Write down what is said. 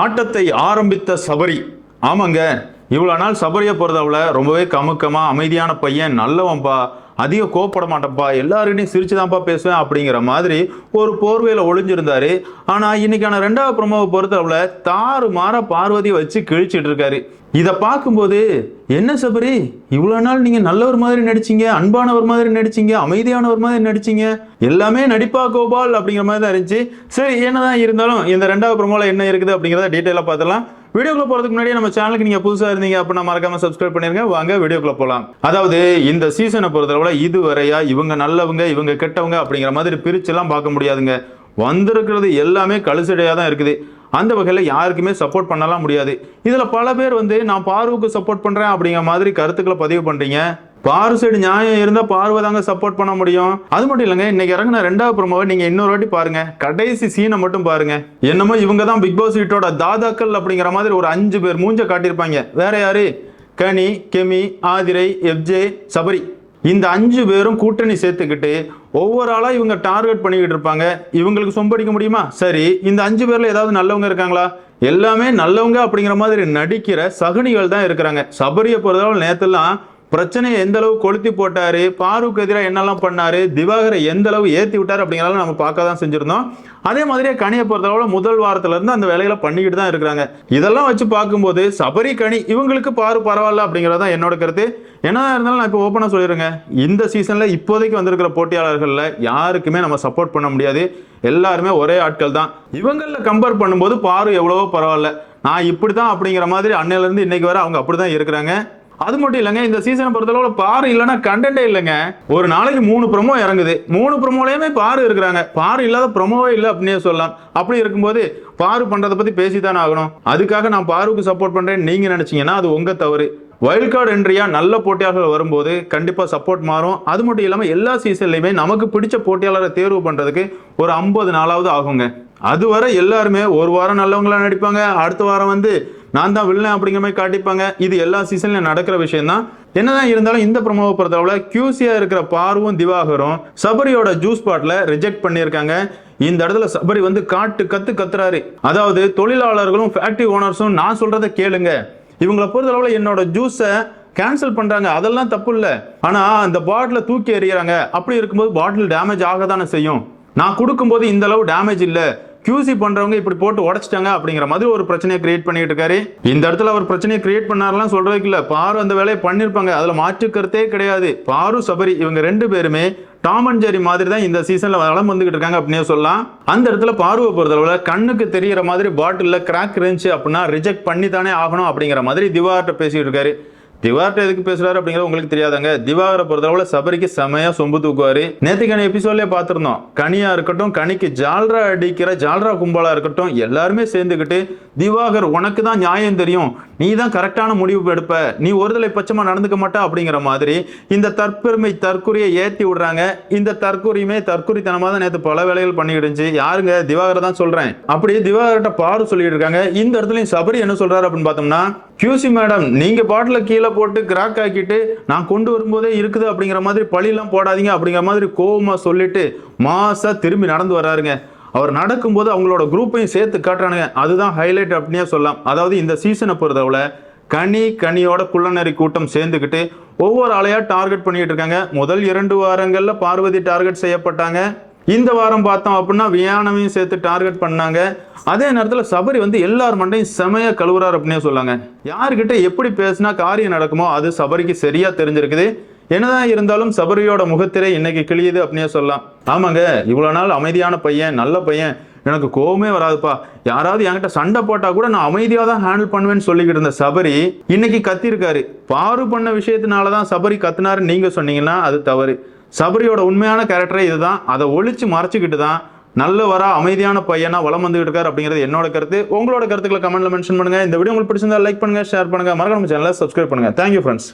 ஆட்டத்தை ஆரம்பித்த சபரி. ஆமாங்க. இவ்வளோ நாள் சபரியை பொறுத்தவளை ரொம்பவே கமுக்கமாக அமைதியான பையன் நல்லவன்பா அதிகம் கோப்பட மாட்டேன்ப்பா எல்லாருக்கிட்டையும் சிரிச்சு தான்ப்பா பேசுவேன் அப்படிங்கிற மாதிரி ஒரு போர்வையில் ஒளிஞ்சிருந்தாரு. ஆனால் இன்னைக்கான ரெண்டாவது ப்ரொமோவை பொறுத்தளவில் தாறு மாற பார்வதியை வச்சு கிழிச்சிட்டு இருக்காரு. இதை பார்க்கும்போது என்ன சபரி இவ்வளோ நாள் நீங்கள் நல்லவர் மாதிரி நடிச்சிங்க அன்பானவர் மாதிரி நடிச்சிங்க அமைதியானவர் மாதிரி நடிச்சீங்க எல்லாமே நடிப்பா கோபால் அப்படிங்கிற மாதிரி தான் இருந்துச்சு. சரி என்னதான் இருந்தாலும் இந்த ரெண்டாவது ப்ரொமோல என்ன இருக்குது அப்படிங்கிறத டீட்டெயிலாக பார்த்துலாம் வீடியோக்குள்ள போறதுக்கு முன்னாடி நம்ம சேனலுக்கு நீங்க புதுசா இருந்தீங்க அப்படின்னா மறக்காம சப்ஸ்கிரைப் பண்ணிருங்க. வாங்க வீடியோக்குள்ள போலாம். அதாவது இந்த சீசனை பொறுத்தளவுல இதுவரையா இவங்க நல்லவங்க இவங்க கெட்டவங்க அப்படிங்கிற மாதிரி பிரிச்செல்லாம் பார்க்க முடியாதுங்க. வந்திருக்கிறது எல்லாமே கழுசடையா தான் இருக்குது. அந்த வகையில் யாருக்குமே சப்போர்ட் பண்ணலாம் முடியாது. இதில் பல பேர் வந்து நான் பார்வுக்கு சப்போர்ட் பண்ணுறேன் அப்படிங்கிற மாதிரி கருத்துக்களை பதிவு பண்ணுறீங்க பாரு சைடு நியாயம் இருந்தால் பார்வை தாங்க சப்போர்ட் பண்ண முடியும். அது மட்டும் இல்லைங்க இன்னைக்கு இறங்கின ரெண்டாவது ப்ரோமோவை நீங்கள் இன்னொரு வாட்டி பாருங்க. கடைசி சீனை மட்டும் பாருங்க. என்னமோ இவங்க தான் பிக் பாஸ் வீட்டோட தாதாக்கள் அப்படிங்கிற மாதிரி ஒரு அஞ்சு பேர் மூஞ்ச காட்டியிருப்பாங்க. வேற யாரு? கனி கெமி ஆதிரை எஃப்ஜே சபரி. இந்த அஞ்சு பேரும் கூட்டணி சேர்த்துக்கிட்டு ஒவ்வொரு ஆளாக இவங்க டார்கெட் பண்ணிக்கிட்டு இருப்பாங்க. இவங்களுக்கு சொம்படிக்க முடியுமா? சரி. இந்த அஞ்சு பேரில் ஏதாவது நல்லவங்க இருக்காங்களா? எல்லாமே நல்லவங்க அப்படிங்கிற மாதிரி நடிக்கிற சகுனிகள் தான் இருக்கிறாங்க. சபரியை பொறுத்தளவு நேற்றுலாம் பிரச்சனையை எந்த அளவு கொளுத்தி போட்டாரு? பாருக்கு எதிராக என்னெல்லாம் பண்ணாரு? திவாகரை எந்த அளவு ஏத்தி விட்டார் அப்படிங்கிறத நம்ம பார்க்க தான் செஞ்சிருந்தோம். அதே மாதிரியே கனியை பொறுத்தளவுல முதல் வாரத்துல இருந்து அந்த வேலைகளை பண்ணிக்கிட்டு தான் இருக்கிறாங்க. இதெல்லாம் வச்சு பார்க்கும்போது சபரி கனி இவங்களுக்கு பாரு பரவாயில்ல அப்படிங்கிறது தான் என்னோட கருத்து. என்ன இருந்தாலும் நான் இப்போ ஓப்பனாக சொல்லிடுறேங்க. இந்த சீசன்ல இப்போதைக்கு வந்திருக்கிற போட்டியாளர்களில் யாருக்குமே நம்ம சப்போர்ட் பண்ண முடியாது. எல்லாருமே ஒரே ஆட்கள் தான். இவங்களில் கம்பேர் பண்ணும்போது பாரு எவ்வளவோ பரவாயில்ல. நான் இப்படி தான் அப்படிங்கிற மாதிரி அன்னையிலேருந்து இன்னைக்கு வர அவங்க அப்படி தான் இருக்கிறாங்க. அது மட்டும் இல்லைங்க இந்த சீசனை பொறுத்தளவு பாரு இல்லைன்னா கண்டென்ட்டே இல்லைங்க. ஒரு நாளைக்கு மூணு ப்ரொமோ இறங்குது. மூணு ப்ரொமோலையுமே பாரு இருக்கிறாங்க. பாரு இல்லாத ப்ரொமோவே இல்லை அப்படின்னே சொல்லலாம். அப்படி இருக்கும்போது பாரு பண்றதை பத்தி தானே ஆகணும். அதுக்காக நான் பாருக்கு சப்போர்ட் பண்றேன்னு நீங்க நினைச்சீங்கன்னா அது உங்க தவறு. வைல்ட் கார்டு என்ட்ரியா நல்ல போட்டியாளர்கள் வரும்போது கண்டிப்பா சப்போர்ட் மாறும். அது மட்டும் இல்லாம எல்லா சீசன்லயுமே நமக்கு பிடிச்ச போட்டியாளரை தேர்வு பண்றதுக்கு ஒரு ஐம்பது நாளாவது ஆகுங்க. அதுவரை எல்லாருமே ஒரு வாரம் நல்லவங்களா நடிப்பாங்க. அடுத்த வாரம் வந்து நான் தான் வில்லன் அப்படிங்கிற மாதிரி காட்டிப்பாங்க. இது எல்லா சீசன்லையும் நடக்கிற விஷயம் தான் என்னதான் இருந்தாலும் இந்த ப்ரமோவை பொறுத்தளவுல கியூசியா இருக்கிற பார்வும் திவாகரும் சபரியோட ஜூஸ் பாட்டில் ரிஜெக்ட் பண்ணியிருக்காங்க. இந்த இடத்துல சபரி வந்து காட்டு கத்து கத்துறாரு. அதாவது தொழிலாளர்களும் ஃபேக்டரி ஓனர்ஸும் நான் சொல்றதை கேளுங்க. இவங்களை பொறுத்தளவுல என்னோட ஜூஸை கேன்சல் பண்றாங்க. அதெல்லாம் தப்பு இல்லை ஆனா அந்த பாட்டில தூக்கி எறிகிறாங்க. அப்படி இருக்கும்போது பாட்டில் டேமேஜ் ஆக தானே செய்யும். நான் கொடுக்கும்போது இந்த அளவு டேமேஜ் இல்லை. கியூசி பண்றவங்க இப்படி போட்டு உடச்சிட்டாங்க அப்படிங்கிற மாதிரி ஒரு பிரச்சனையை கிரியேட் பண்ணிட்டு இருக்காரு. இந்த இடத்துல அவர் பிரச்சனையை கிரியேட் பண்ணாரெல்லாம் சொல்றதுக்கு இல்ல. பாரு அந்த வேலையை பண்ணிருப்பாங்க. அதுல மாற்று கருத்தே கிடையாது. பாரு சபரி இவங்க ரெண்டு பேருமே டாம் அண்ட் ஜெரி மாதிரி தான் இந்த சீசன்ல வளம் வந்துகிட்டு இருக்காங்க அப்படின்னே சொல்லலாம். அந்த இடத்துல பார்வை பொறுத்தளவுல கண்ணுக்கு தெரியற மாதிரி பாட்டிலில் கிராக் இருந்துச்சு அப்படின்னா ரிஜெக்ட் பண்ணி தானே ஆகணும் அப்படிங்கிற மாதிரி திவார்ட்ட பேசிட்டு இருக்காரு. திவார்ட்ட எதுக்கு பேசுறாரு அப்படிங்கிறது உங்களுக்கு தெரியாதாங்க. திவாகரை பொறுத்தளவுல சபரிக்கு செமையா சொம்பு தூக்குவாரு. நேத்துக்கான எபிசோட்லயே பார்த்திருந்தோம். கனியா இருக்கட்டும் கனிக்கு ஜால்ரா அடிக்கிற ஜால்ரா கும்பலா இருக்கட்டும் எல்லாருமே சேர்ந்துக்கிட்டு திவாகர் உனக்கு தான் நியாயம் தெரியும். நீ தான் கரெக்டான முடிவு எடுப்ப. நீ ஒருதலை பட்சமா நடந்துக்க மாட்டா அப்படிங்கிற மாதிரி இந்த தற்பெருமை தற்கொலையை ஏத்தி விடுறாங்க. இந்த தற்குறியுமே தற்குறித்தனமா தான் நேத்து பல வேலைகள் பண்ணிக்கிட்டு இருந்துச்சு. யாருங்க? திவாகர தான் சொல்றேன். அப்படி திவாகர்கிட்ட பாரு சொல்லிட்டு இருக்காங்க. இந்த இடத்துலயும் சபரி என்ன சொல்றாரு அப்படின்னு பார்த்தோம்னா கியூசி மேடம் நீங்க பாட்டில் கீழே போட்டு கிராக் ஆக்கிட்டு நான் கொண்டு வரும்போதே இருக்குது அப்படிங்கிற மாதிரி பழியெல்லாம் போடாதீங்க அப்படிங்கிற மாதிரி கோபமாக சொல்லிட்டு மாசா திரும்பி நடந்து வராருங்க. அவர் நடக்கும்போது அவங்களோட குரூப்பையும் சேர்த்து காட்டுறானுங்க. அதுதான் ஹைலைட் அப்படின்னே சொல்லலாம். அதாவது இந்த சீசனை பொறுத்தவரை கனி கனியோட குள்ளநரி கூட்டம் சேர்ந்துக்கிட்டு ஒவ்வொரு ஆளையா டார்கெட் பண்ணிட்டு இருக்காங்க. முதல் இரண்டு வாரங்களில் பார்வதி டார்கெட் செய்யப்பட்டாங்க. இந்த வாரம் பார்த்தோம் அப்படின்னா வியானமையும் சேர்த்து டார்கெட் பண்ணாங்க. அதே நேரத்தில் சபரி வந்து எல்லார் மண்டையும் செமையா கழுவுறாரு அப்படின்னே சொல்லாங்க. யார்கிட்ட எப்படி பேசினா காரியம் நடக்குமோ அது சபரிக்கு சரியா தெரிஞ்சிருக்குது. என்னதான் இருந்தாலும் சபரியோட முகத்திரை இன்னைக்கு கிழியுது அப்படின்னே சொல்லலாம். ஆமாங்க இவ்வளோ நாள் அமைதியான பையன் நல்ல பையன். எனக்கு கோவமே வராதுப்பா. யாராவது என்கிட்ட சண்டை போட்டா கூட நான் அமைதியாக தான் ஹேண்டில் பண்ணுவேன்னு சொல்லிக்கிட்டு இருந்த சபரி இன்னைக்கு கத்திருக்காரு. பாரு பண்ண விஷயத்தினால தான் சபரி கத்துனாருன்னு நீங்கள் சொன்னீங்கன்னா அது தவறு. சபரியோட உண்மையான கேரக்டரே இதுதான். அதை ஒழிச்சு மறைச்சிக்கிட்டு தான் நல்லவரா அமைதியான பையனா வளம் வந்துகிட்டு இருக்காரு அப்படிங்கிறது என்னோட கருத்து. உங்களோட கருத்துக்களை கமெண்ட்ல மென்ஷன் பண்ணுங்க. இந்த வீடியோ உங்களுக்கு பிடிச்சிருந்தா லைக் பண்ணுங்க ஷேர் பண்ணுங்க. மறக்காம சேனலை சப்ஸ்கிரைப் பண்ணுங்க. Thank you friends